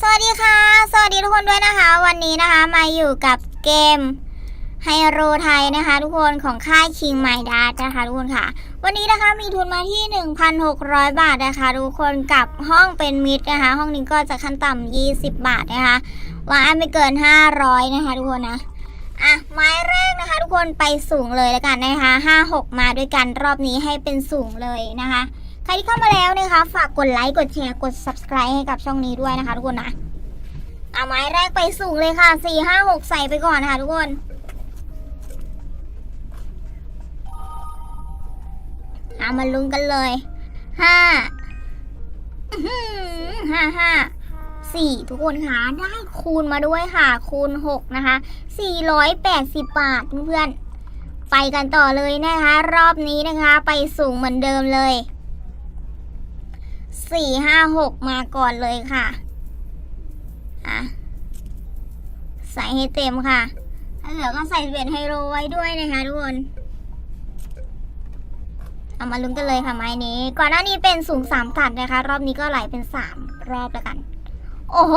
สวัสดีค่ะ สวัสดีทุกคนด้วยนะคะ วันนี้นะคะมาอยู่กับเกมไฮโรไทยนะคะ ทุกคนของค่ายคิงไมดาร์นะคะทุกคนค่ะ วันนี้นะคะมีทุนมาที่ 1,600 บาทนะคะ ทุกคนกับห้องเป็นมิดนะคะ ห้องนี้ก็จะขั้นต่ำ20 บาทนะคะวางอันไม่เกิน 500 นะคะ ทุกคนนะอะไม้แรกนะคะ ทุกคนไปสูงเลยแล้วกันนะคะ5-6 มาด้วยกันรอบนี้ให้เป็นสูงเลยนะคะ ใครที่เข้ามาแล้วนะคะฝากกดไลค์กดแชร์กด subscribe ให้กับช่องนี้ด้วยนะคะ ทุกคนนะเอาไม้แรกไปสูงเลยค่ะสี่ห้าหกใส่ไปก่อนนะคะทุกคนเอามาลุ้นกันเลยห้าห้าห้าสี่ทุกคนคะได้คูณมาด้วยค่ะ คูณหกนะคะสี่ร้อยแปดสิบบาทเพื่อนไปกันต่อเลยนะคะ รอบนี้นะคะ ไปสูงเหมือนเดิมเลย สี่ห้าหกมาก่อนเลยค่ะอะใส่ให้เต็มค่ะถ้าเหลือก็ใส่เบียดไฮโลไว้ด้วยนะคะทุกคนเอามาลุ้นกันเลยค่ะไม้นี้ ก่อนหน้านี้เป็นสูงสามตัดนะคะ รอบนี้ก็ไหลเป็นสามรอบแล้วกัน โอ้โห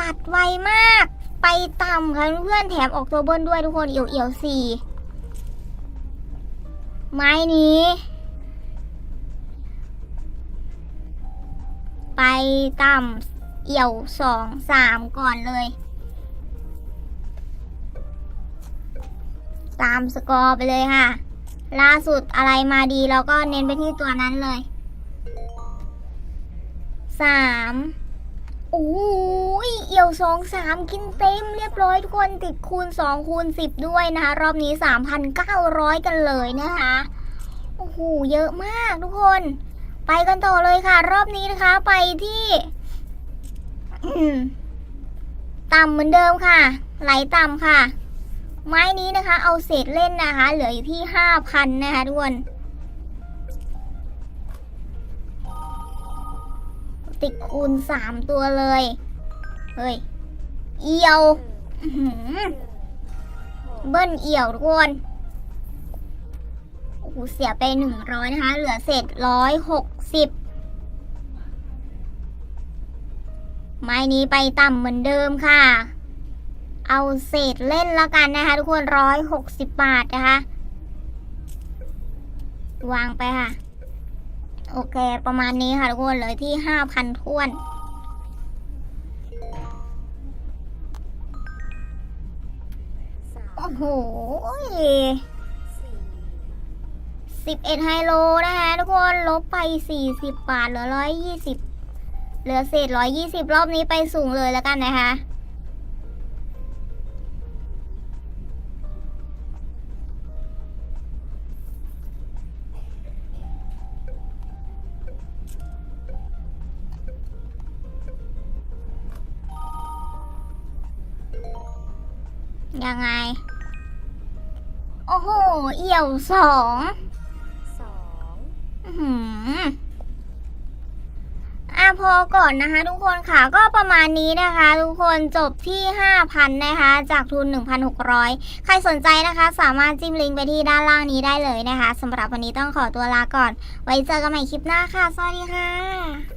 ตัดไวมาก ไปต่ำค่ะเพื่อนแถมออกตัวเบิ้ลด้วยทุกคนเอียวเอียวสี่ไม้นี้ ไปต่ำเอี่ยวสองสามก่อนเลย ตามสกอร์ไปเลยค่ะ ล่าสุดอะไรมาดีเราก็เน้นไปที่ตัวนั้นเลยสามโอ้ยเอี่ยวสองสามกินเต็มเรียบร้อยทุกคนติดคูณสองคูณสิบด้วยนะคะ รอบนี้สามพันเก้าร้อยกันเลยนะคะ โอ้โห เยอะมากทุกคน ไปกันต่อเลยค่ะ รอบนี้นะคะ ไปที่ต่ำเหมือนเดิมค่ะ ไหลต่ำค่ะ ไม้นี้นะคะ เอาเศษเล่นนะคะ เหลืออยู่ที่ห้าพันนะคะทุกคนติดคูณสามตัวเลย เฮ้ย เอียวอื้อหือเบิ้ลเอี่ยวทุกคน หเสียไปหนึ่งร้อยนะคะ เหลือเศษร้อยหกสิบไม้นี้ไปต่ำเหมือนเดิมค่ะ เอาเศษเล่นแล้วกันนะคะ ทุกคนร้อยหกสิบบาทนะคะ วางไปค่ะ โอเค ประมาณนี้ค่ะทุกคนเหลือที่ห้าพันท้วนโอ้โห สิบเอ็ดไฮโลนะคะทุกคนลบไปสี่สิบบาทเหลือร้อยยี่สิบเหลือเศษร้อยยี่สิบรอบนี้ไปสูงเลยแล้วกันนะคะยังไง โอ้โห เอี่ยวสอง อะพอก่อนนะคะ ทุกคนค่ะก็ประมาณนี้นะคะ ทุกคนจบที่ 5,000 นะคะ จากทุน 1,600 ใครสนใจนะคะ สามารถจิ้มลิงก์ไปที่ด้านล่างนี้ได้เลยนะคะสำหรับวันนี้ต้องขอตัวลาก่อน ไว้เจอกันใหม่คลิปหน้าค่ะ สวัสดีค่ะ